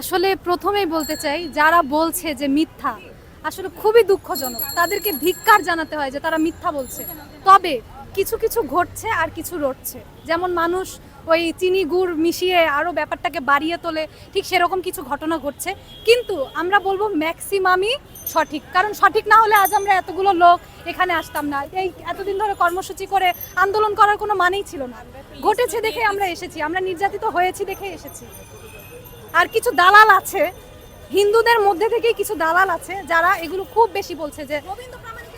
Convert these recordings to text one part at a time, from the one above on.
আসলে প্রথমেই বলতে চাই, যারা বলছে যে মিথ্যা, আসলে খুবই দুঃখজনক। তাদেরকে ধিক্কার জানাতে হয় যে তারা মিথ্যা বলছে। তবে কিছু কিছু ঘটছে আর কিছু রটছে। যেমন মানুষ ওই চিনি গুড় মিশিয়ে আরও ব্যাপারটাকে বাড়িয়ে তোলে, ঠিক সেরকম কিছু ঘটনা ঘটছে। কিন্তু আমরা বলব ম্যাক্সিমামই সঠিক। কারণ সঠিক না হলে আজ আমরা এতগুলো লোক এখানে আসতাম না। এই এতদিন ধরে কর্মসূচি করে আন্দোলন করার কোনো মানেই ছিল না। ঘটেছে দেখে আমরা এসেছি। আমরা নির্যাতিত হয়েছি দেখে এসেছি। আর কিছু দালাল আছে হিন্দুদের মধ্যে থেকেই কিছু দালাল আছে যারা এগুলো খুব বেশি বলছে যে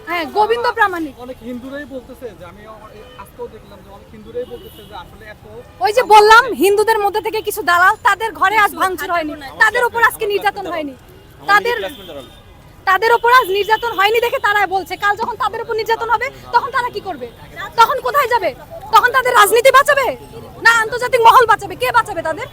হ্যাঁ গোবিন্দ প্রামাণিক। অনেক হিন্দুরাই বলতেছে যে আমি আজকেও দেখলাম যে অনেক হিন্দুরাই বলতেছে যে আসলে এত ওই যে বললাম হিন্দুদের মধ্যে থেকে কিছু দালাল তাদের ঘরে আজ ভাঙচুর হয়নি। তাদের উপর আজকে নির্যাতন হয়নি। তাদের তাদের উপর আজ নির্যাতন হয়নি দেখে তারা বলছে কাল যখন তাদের উপর নির্যাতন হবে তখন তারা কি করবে? তখন কোথায় যাবে? তখন তাদের রাজনীতি বাঁচাবে? না আন্তর্জাতিক মহল বাঁচাবে? কে বাঁচাবে তাদের?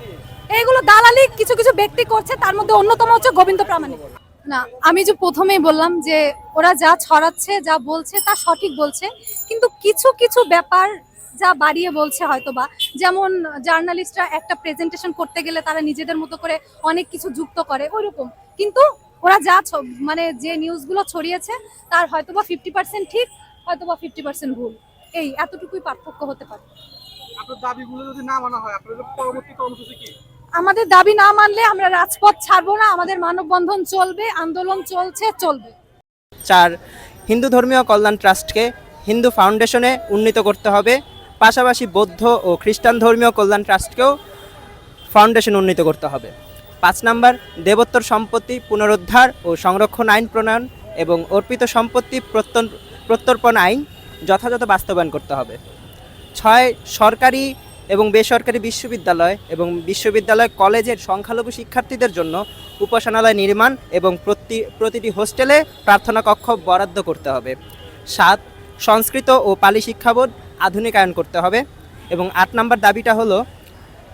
এইগুলো দালালি কিছু কিছু ব্যক্তি করছে তার মধ্যে অন্যতম হচ্ছে গোবিন্দ প্রামাণিক। না আমি যে প্রথমেই বললাম যে ওরা যা ছড়াচ্ছে যা বলছে তা সঠিক বলছে কিন্তু কিছু কিছু ব্যাপার যা বাড়িয়ে বলছে হয়তো বা যেমন জার্নালিস্টরা একটা প্রেজেন্টেশন করতে গেলে তারা নিজেদের মতো করে অনেক কিছু যুক্ত করে ওইরকম। কিন্তু ওরা যা ছ- মানে যে নিউজগুলো ছড়িয়েছে তার হয়তো বা ফিফটি পার্সেন্ট ঠিক হয়তো বা ফিফটি পার্সেন্ট ভুল। এই এতটুকুই পার্থক্য হতে পারে। আপনার দাবিগুলো যদি না মানা হয় আপনাদের পরবর্তী কর্মসূচি কি? আমাদের দাবি না মানলে আমরা রাজপথ ছাড়বো না, আমাদের মানববন্ধন চলবে, আন্দোলন চলছে, চলবে। চার, হিন্দু ধর্মীয় কল্যাণ ট্রাস্টকে হিন্দু ফাউন্ডেশনে উন্নীত করতে হবে, পাশাপাশি বৌদ্ধ ও খ্রিস্টান ধর্মীয় কল্যাণ ট্রাস্টকেও ফাউন্ডেশন উন্নীত করতে হবে। পাঁচ নাম্বার, দেবোত্তর সম্পত্তি পুনরুদ্ধার ও সংরক্ষণ আইন প্রণয়ন এবং অর্পিত সম্পত্তি প্রত্যর্পণ আইন যথাযথ বাস্তবায়ন করতে হবে। ছয়, সরকারি এবং বেসরকারি বিশ্ববিদ্যালয় এবং বিশ্ববিদ্যালয় কলেজের সংখ্যালঘু শিক্ষার্থীদের জন্য উপাসনালয় নির্মাণ এবং প্রতি, প্রতিটি হোস্টেলে প্রার্থনা কক্ষ বরাদ্দ করতে হবে। সাত, সংস্কৃত ও পালি শিক্ষা বোর্ড আধুনিকায়ন করতে হবে এবং আট নম্বর দাবিটা হলো,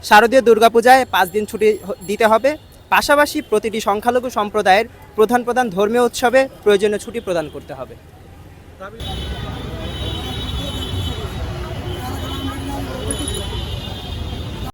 শারদীয় দুর্গাপূজায় পাঁচ দিন ছুটি দিতে হবে। পাশাপাশি প্রতিটি সংখ্যালঘু সম্প্রদায়ের প্রধান প্রধান ধর্মীয় উৎসবে প্রয়োজনীয় ছুটি প্রদান করতে হবে।